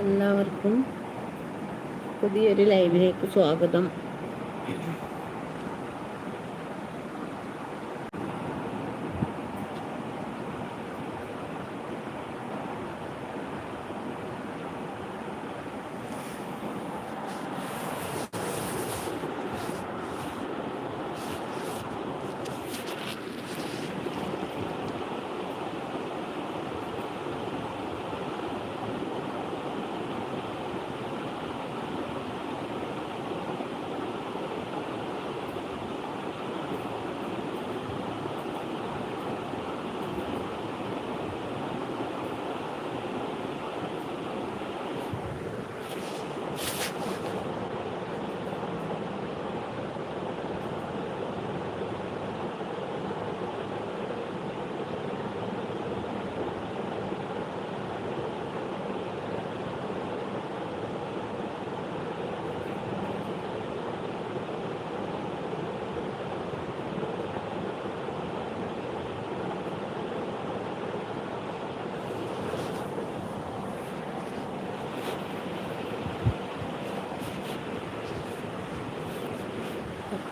എല്ലാവർക്കും പുതിയൊരു ലൈവിലേക്ക് സ്വാഗതം.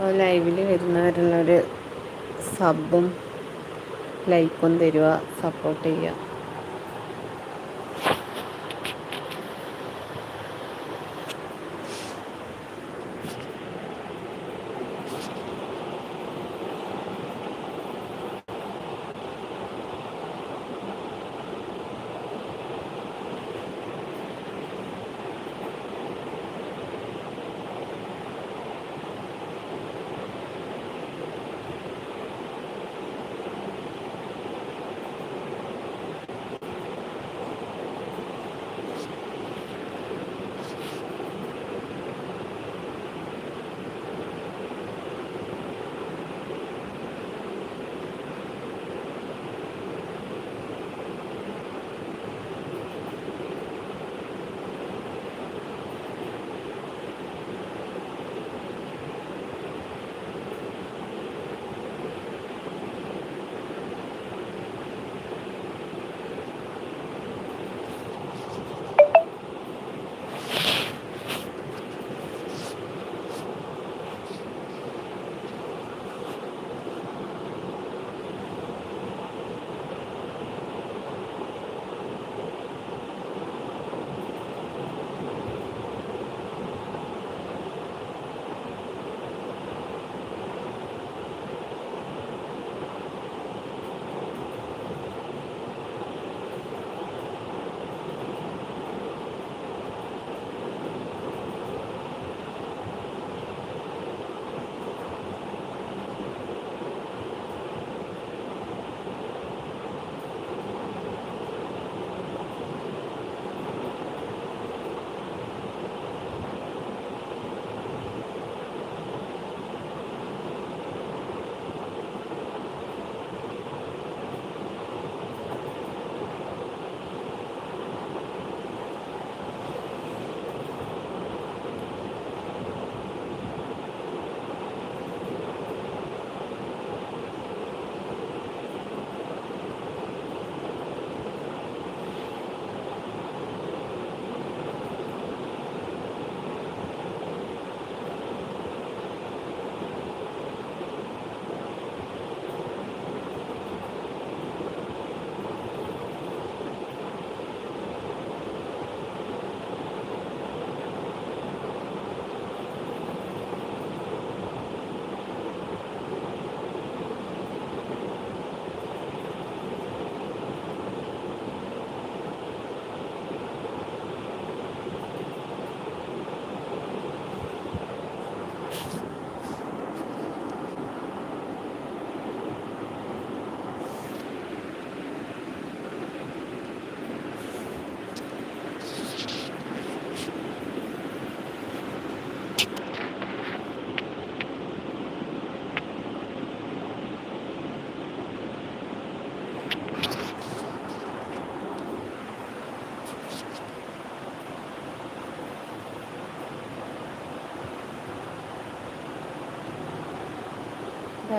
അപ്പോൾ ലൈവിൽ വരുന്നവരുള്ളൊരു സബും ലൈക്കും തരിക സപ്പോർട്ട് ചെയ്യുക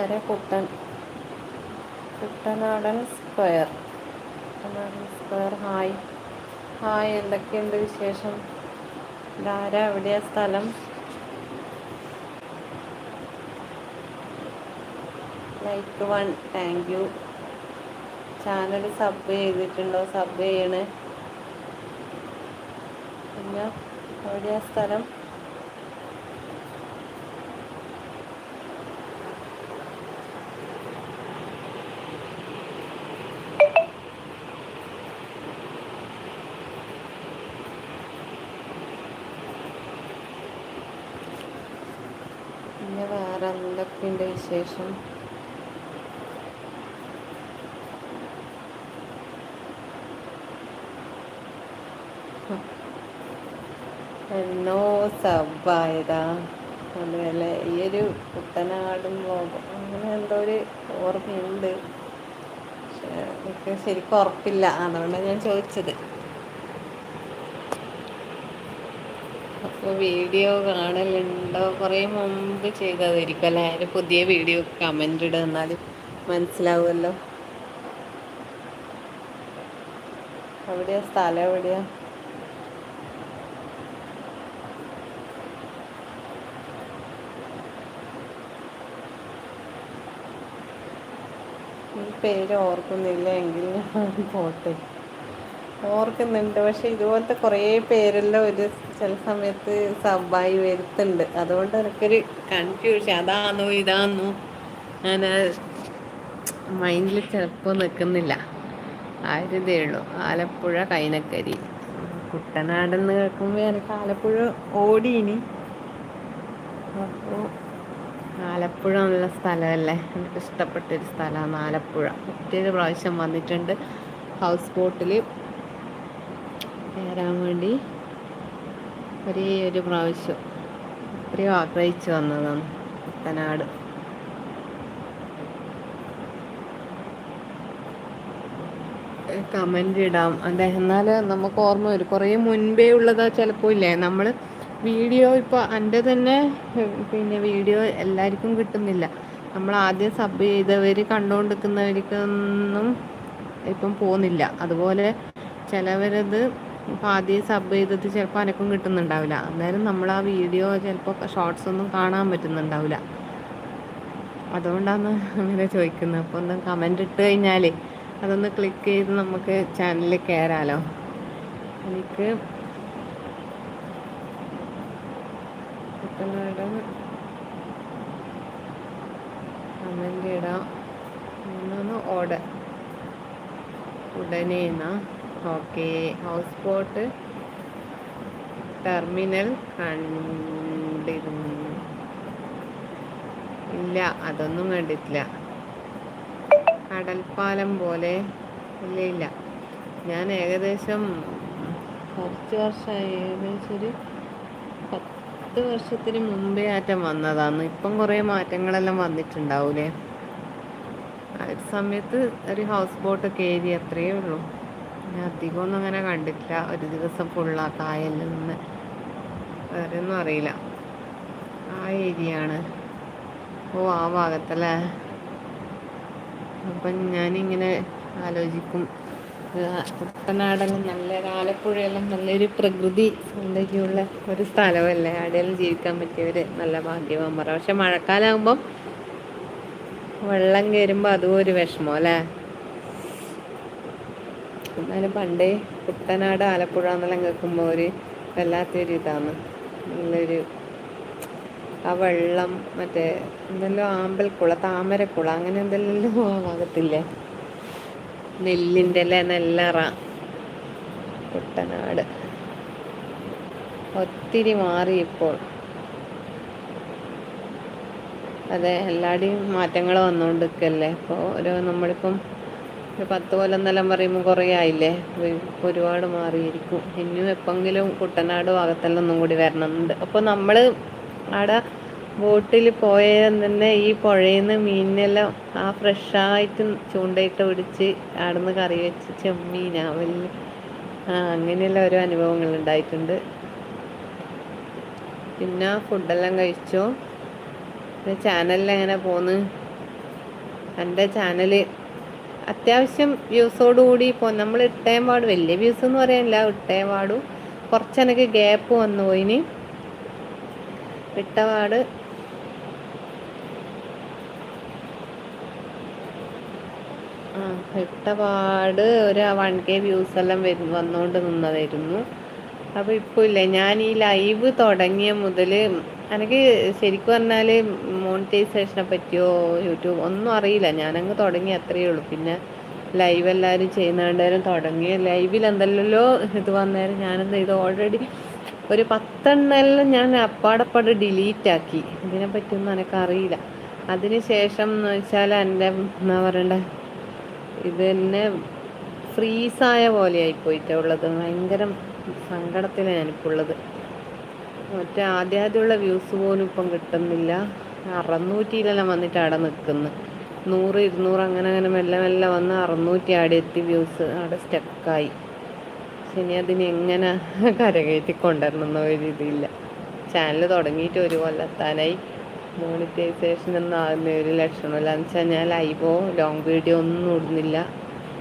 വരെ കുട്ടൻ കുട്ടനാടൻ സ്ക്വയർ. കുട്ടനാടൻ സ്ക്വയർ ഹായ്. ഹായ് എന്തൊക്കെയുണ്ട് വിശേഷം? ഇതാരാ? എവിടെയാ സ്ഥലം? Like one thank you. Channel sub ചെയ്തിട്ടുണ്ടോ? സബ് ചെയ്യണേ. പിന്നെ എവിടെയാ സ്ഥലം പിന്നെ വേറെ വിശേഷം എന്നോ സബ്ബായതാ അതുപോലെ ഈ ഒരു കുട്ടനാടും ലോകം അങ്ങനെ എന്തോ ഒരു ഓർമ്മയുണ്ട്. എനിക്ക് ശരിക്കും ഉറപ്പില്ല. അതുകൊണ്ടാണ് ഞാൻ ചോദിച്ചത്. അപ്പോൾ വീഡിയോ കാണലുണ്ടോ? കുറേ മുമ്പ് ചെയ്തതായിരിക്കും അല്ലേ? അതിന് പുതിയ വീഡിയോ കമന്റ് ഇടുക എന്നാൽ മനസ്സിലാവുമല്ലോ. എവിടെയാ സ്ഥലം എവിടെയാ? പേര് ഓർക്കുന്നില്ല എങ്കിൽ പോട്ടെ. ഓർക്കുന്നുണ്ട്. പക്ഷെ ഇതുപോലത്തെ കുറേ പേരെല്ലാം ഒരു ചില സമയത്ത് സബായി വരുത്തുണ്ട് അതുകൊണ്ട് എനിക്കൊരു കൺഫ്യൂഷൻ അതാന്നോ ഇതാന്നോ? ഞാൻ മൈൻഡിൽ ചിലപ്പോൾ നിൽക്കുന്നില്ല ആ ഒരു ഉള്ളൂ. ആലപ്പുഴ കൈനക്കരി. കുട്ടനാടെന്ന് കേൾക്കുമ്പോൾ എനിക്ക് ആലപ്പുഴ ഓടിയിനി അപ്പോൾ ആലപ്പുഴ എന്നുള്ള സ്ഥലമല്ലേ? എനിക്ക് ഇഷ്ടപ്പെട്ടൊരു സ്ഥലമാണ് ആലപ്പുഴ. ഒത്തിരി പ്രാവശ്യം വന്നിട്ടുണ്ട്. ഹൗസ് ബോട്ടിൽ കയറാൻ വേണ്ടി ഒരേ ഒരു പ്രാവശ്യം എത്രയോ ആഗ്രഹിച്ചു വന്നതാണ് കുട്ടനാട്. കമന്റ് ഇടാം. അതെ എന്നാൽ നമുക്ക് ഓർമ്മ വരും. കുറേ മുൻപേ ഉള്ളതാ ചിലപ്പോൾ ഇല്ലേ? നമ്മൾ വീഡിയോ ഇപ്പോൾ എന്റെ തന്നെ പിന്നെ വീഡിയോ എല്ലാവർക്കും കിട്ടുന്നില്ല. നമ്മൾ ആദ്യം സബ് ചെയ്തവർ കണ്ടുകൊണ്ടിരിക്കുന്നവർക്കൊന്നും ഇപ്പം പോകുന്നില്ല. അതുപോലെ ചിലവരത് ഇപ്പം ആദ്യം സബ് ചെയ്തത് ചിലപ്പോൾ അനക്കും കിട്ടുന്നുണ്ടാവില്ല. അന്നേരം നമ്മൾ ആ വീഡിയോ ചിലപ്പോൾ ഷോർട്സ് ഒന്നും കാണാൻ പറ്റുന്നുണ്ടാവില്ല. അതുകൊണ്ടാണ് അങ്ങനെ ചോദിക്കുന്നത് അപ്പോൾ ഒന്ന് കമന്റ് ഇട്ട് കഴിഞ്ഞാൽ അതൊന്ന് ക്ലിക്ക് ചെയ്ത് നമുക്ക് ചാനലിൽ കയറാലോ എനിക്ക് കമന്റ് ഇടാം. മൂന്ന് ഓർഡർ ഉടനെ എന്നാ ഓക്കെ ഹൗസ് ബോട്ട് ടെർമിനൽ കണ്ടിരുന്നു. ഇല്ല അതൊന്നും കണ്ടിട്ടില്ല. കടൽപ്പാലം പോലെ ഇല്ല ഇല്ല. ഞാൻ ഏകദേശം കുറച്ച് വർഷമായി ഏകദേശം ഒരു പത്ത് വർഷത്തിന് മുമ്പേ ആറ്റം വന്നതാണ്. ഇപ്പം കുറേ മാറ്റങ്ങളെല്ലാം വന്നിട്ടുണ്ടാവൂലേ? ആ ഒരു സമയത്ത് ഒരു ഹൗസ് ബോട്ട് കയറി അത്രയേ ഉള്ളൂ. ഞാൻ അധികമൊന്നും അങ്ങനെ കണ്ടിട്ടില്ല. ഒരു ദിവസം ഫുള്ളാ കായലിൽ നിന്ന്. വേറെ ഒന്നും അറിയില്ല. ആ ഏരിയ ആണ്. ഓ ആ ഭാഗത്തല്ലേ? അപ്പം ഞാനിങ്ങനെ ആലോചിക്കും. കുട്ടനാടെല്ലാം നല്ല ആലപ്പുഴയെല്ലാം നല്ലൊരു പ്രകൃതി സൗന്ദര്യമുള്ള ഒരു സ്ഥലമല്ലേ? അവിടെയെല്ലാം ജീവിക്കാൻ പറ്റിയവര് നല്ല ഭാഗ്യവാൻ പറ പക്ഷെ മഴക്കാലമാകുമ്പം വെള്ളം കയറുമ്പോൾ അതും ഒരു വിഷമം അല്ലേ? എന്നാലും പണ്ടേ കുട്ടനാട് ആലപ്പുഴ എന്നെല്ലാം കേൾക്കുമ്പോൾ ഒരു വല്ലാത്തൊരു ഇതാണ്. നല്ലൊരു ആ വെള്ളം മറ്റേ എന്തെല്ലോ ആമ്പൽക്കുള താമരക്കുള അങ്ങനെ എന്തെല്ലാം ഭാഗത്തില്ലേ? നെല്ലിന്റെ അല്ലേ നെല്ലറ. കുട്ടനാട്. ഒത്തിരി മാറി ഇപ്പോൾ. അതെ എല്ലാടെയും മാറ്റങ്ങൾ വന്നുകൊണ്ടിരിക്കല്ലേ ഇപ്പോൾ ഓരോ നമ്മളിപ്പം ഒരു പത്ത് കൊല്ലം നിലം പറയുമ്പോൾ കുറേ ആയില്ലേ? ഒരുപാട് മാറിയിരിക്കും. ഇനിയും എപ്പെങ്കിലും കുട്ടനാട് ഭാഗത്തെല്ലാം ഒന്നും കൂടി വരണമെന്നുണ്ട്. അപ്പോൾ നമ്മൾ അവിടെ ബോട്ടിൽ പോയ തന്നെ ഈ പുഴയിൽ നിന്ന് മീനിനെല്ലാം ആ ഫ്രഷായിട്ട് ചൂണ്ടയിട്ട് പിടിച്ച് അവിടുന്ന് കറി വെച്ച് ചെമ്മീൻ ആ അങ്ങനെയുള്ള ഓരോ അനുഭവങ്ങൾ ഉണ്ടായിട്ടുണ്ട്. പിന്നെ ഫുഡെല്ലാം കഴിച്ചു? ചാനലിൽ എങ്ങനെ പോന്ന്? എന്റെ ചാനൽ അത്യാവശ്യം വ്യൂസോടുകൂടി ഇപ്പോൾ നമ്മൾ ഇട്ടേം പാട്. വലിയ വ്യൂസ് എന്ന് പറയാനില്ല ഇട്ടേം പാടും. കുറച്ചെനക്ക് ഗ്യാപ്പ് വന്നു പോയിന്. ഇട്ടപാട് ആ ഇട്ടപാട് ഒരു വൺ കെ വ്യൂസ് എല്ലാം വരും വന്നുകൊണ്ട് നിന്നതായിരുന്നു. അപ്പോൾ ഇപ്പോൾ ഇല്ലേ ഞാൻ ഈ ലൈവ് തുടങ്ങിയ മുതൽ എനിക്ക് ശരിക്കും പറഞ്ഞാൽ മോണിറ്റൈസേഷനെ പറ്റിയോ യൂട്യൂബ് ഒന്നും അറിയില്ല. ഞാനങ്ങ് തുടങ്ങി അത്രയേ ഉള്ളൂ. പിന്നെ ലൈവ് എല്ലാവരും ചെയ്യുന്നതുകൊണ്ടേരം തുടങ്ങി. ലൈവിൽ എന്തല്ലോ ഇത് വന്നേരം ഞാനെന്താ ഇത് ഓൾറെഡി ഒരു പത്തെണ്ണെല്ലാം ഞാൻ അപ്പാടപ്പാട് ഡിലീറ്റ് ആക്കി. ഇതിനെ പറ്റിയൊന്നും എനിക്കറിയില്ല അതിന് ശേഷം എന്ന് വെച്ചാൽ എന്റെ എന്താ പറയണ്ടേ? ഇത് തന്നെ ഫ്രീസായ പോലെയായി പോയിട്ടുള്ളത് ഭയങ്കര സങ്കടത്തിലാണ് ഞാനിപ്പോൾ ഉള്ളത്. മറ്റേ ആദ്യാദ്യമുള്ള വ്യൂസ് പോലും ഇപ്പം കിട്ടുന്നില്ല. അറുന്നൂറ്റിയിലെല്ലാം വന്നിട്ട് അവിടെ നിൽക്കുന്നു. നൂറ് ഇരുന്നൂറ് അങ്ങനെ അങ്ങനെ മെല്ലെ മെല്ലെ വന്ന് അറുന്നൂറ്റി അവിടെ എത്തി വ്യൂസ് അവിടെ സ്റ്റക്കായി. ഇനി അതിന് എങ്ങനെ കരകയറ്റി കൊണ്ടുവരണം ഒരു ഇതില്ല. ചാനൽ തുടങ്ങിയിട്ട് ഒരു കൊല്ലത്താനായി. മോണിറ്റൈസേഷൻ ഒന്നും ആകുന്ന ഒരു ലക്ഷണമില്ല എന്ന് വെച്ചാൽ ഞാൻ ലൈവോ ലോങ് വീഡിയോ ഒന്നും ഇടുന്നില്ല.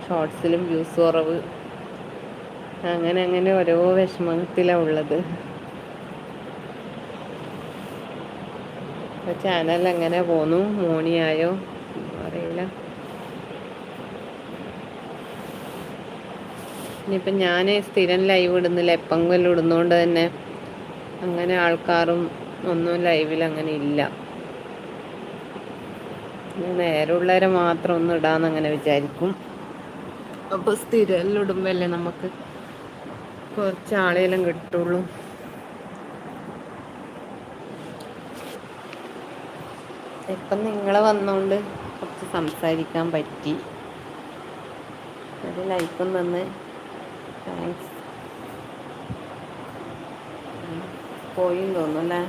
ഷോർട്സിലും വ്യൂസ് കുറവ്. അങ്ങനെ അങ്ങനെ ഓരോ വിഷമത്തിലാണ് ഉള്ളത്. ചാനൽ എങ്ങനെ പോന്നു മോണിയായോ അറിയില്ല. ഇനിയിപ്പം ഞാൻ സ്ഥിരം ലൈവ് ഇടുന്നില്ല. എപ്പെങ്കിലും ഇടുന്നതുകൊണ്ട് തന്നെ അങ്ങനെ ആൾക്കാരും ഒന്നും ലൈവിൽ അങ്ങനെ ഇല്ല. നേരമുള്ളവരെ മാത്രം ഒന്ന് ഇടാന്ന് അങ്ങനെ വിചാരിക്കും. അപ്പോൾ സ്ഥിരം ഇടുമ്പല്ലേ നമുക്ക് കുറച്ച് ആളെല്ലാം കിട്ടുള്ളൂ. ഇപ്പം നിങ്ങൾ വന്നുകൊണ്ട് കുറച്ച് സംസാരിക്കാൻ പറ്റി. ഒരു ലൈക്കും തന്ന്. താങ്ക്സ് പോയി തോന്നുന്നു അല്ലേ?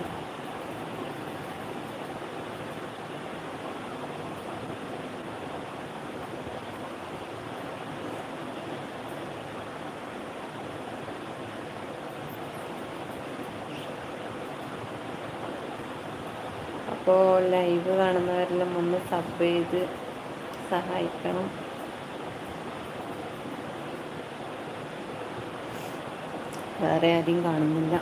അപ്പോൾ ലൈവ് കാണുന്നവരെല്ലാം ഒന്ന് സബ് ചെയ്ത് സഹായിക്കണം. വേറെ ആരെയും കാണുന്നില്ല.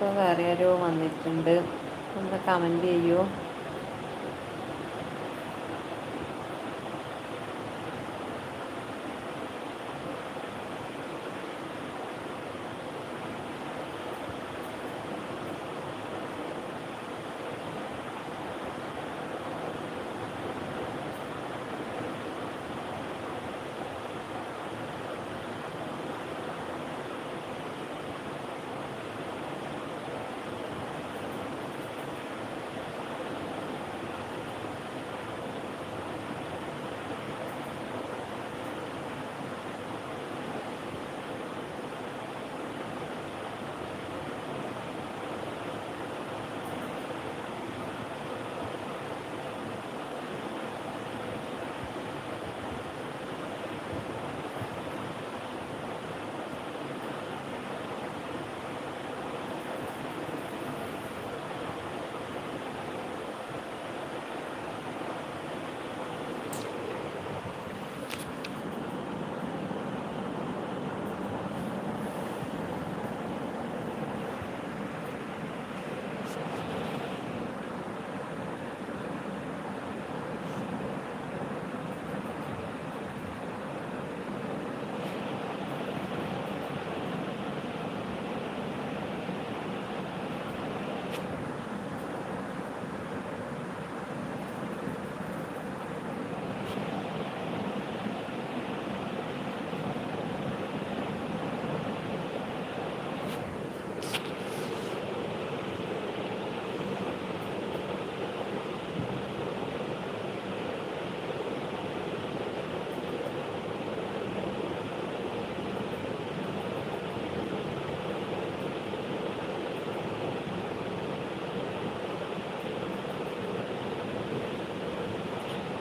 ഇപ്പോൾ വേറെ ആരോ വന്നിട്ടുണ്ട്. ഒന്ന് കമന്റ് ചെയ്യുമോ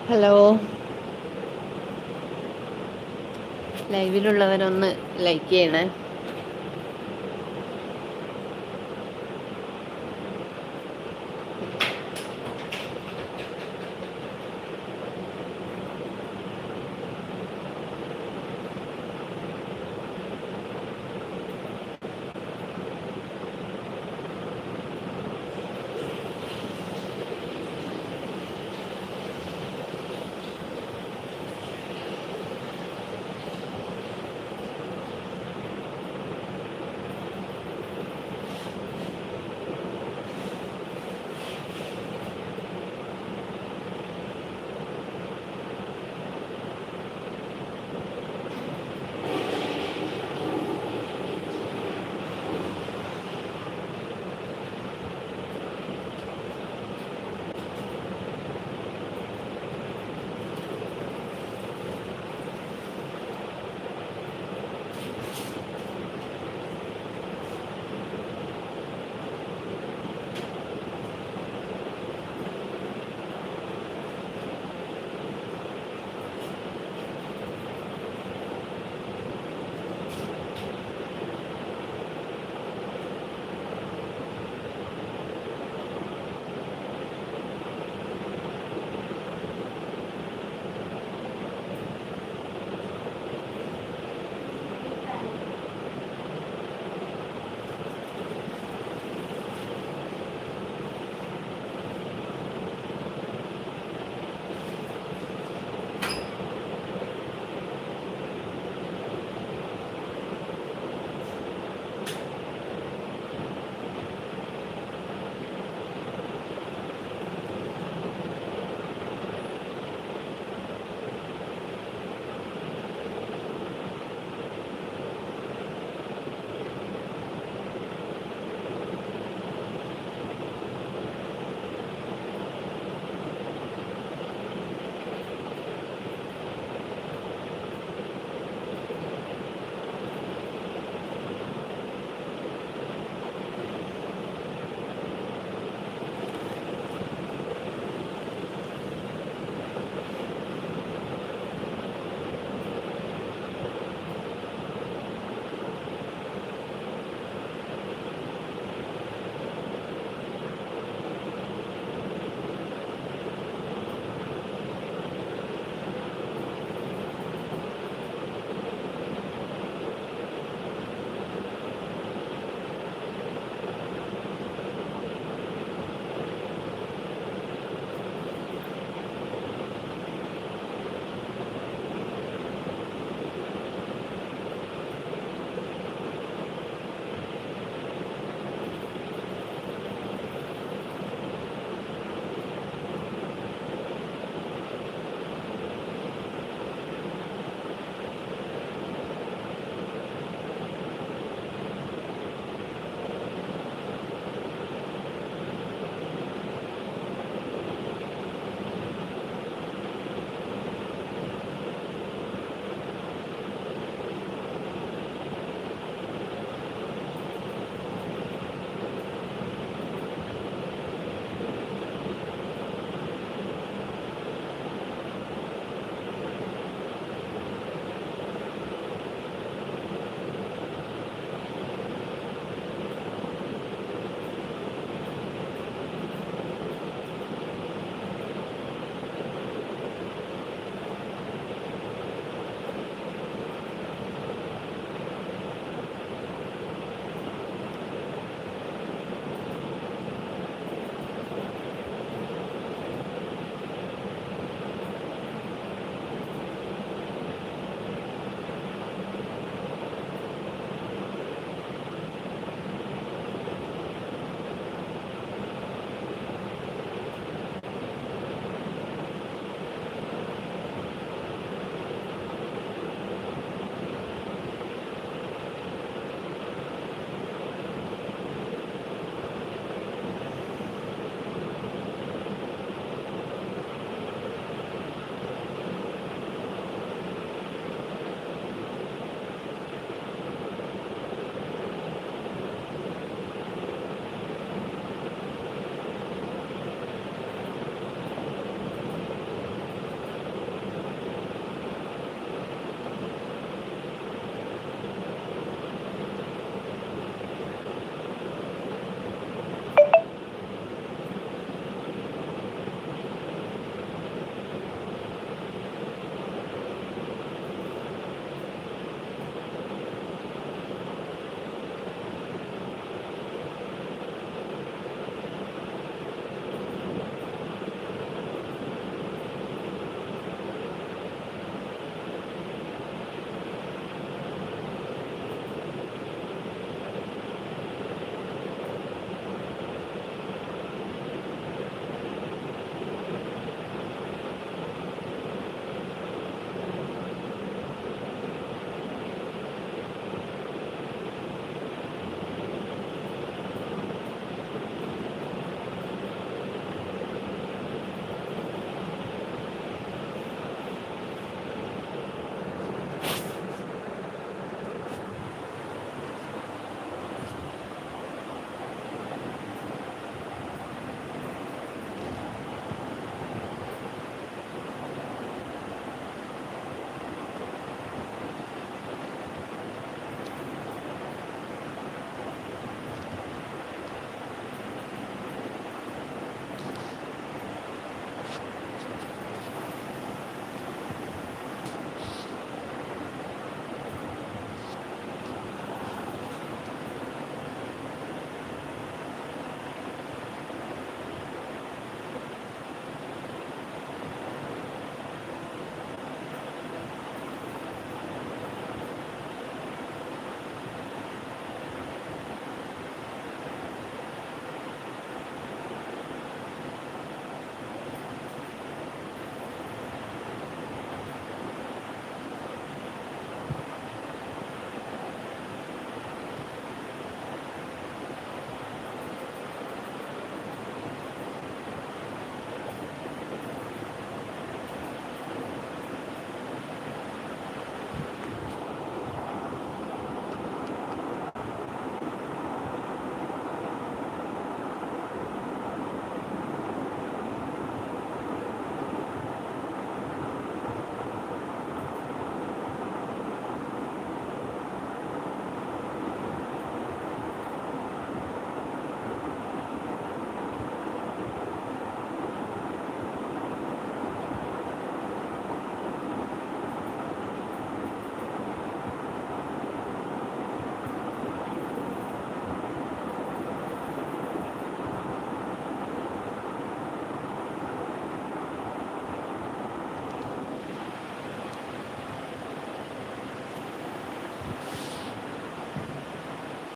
ഹലോ. ലൈവിലുള്ളവരൊന്ന് ലൈക്ക് ചെയ്യണേ.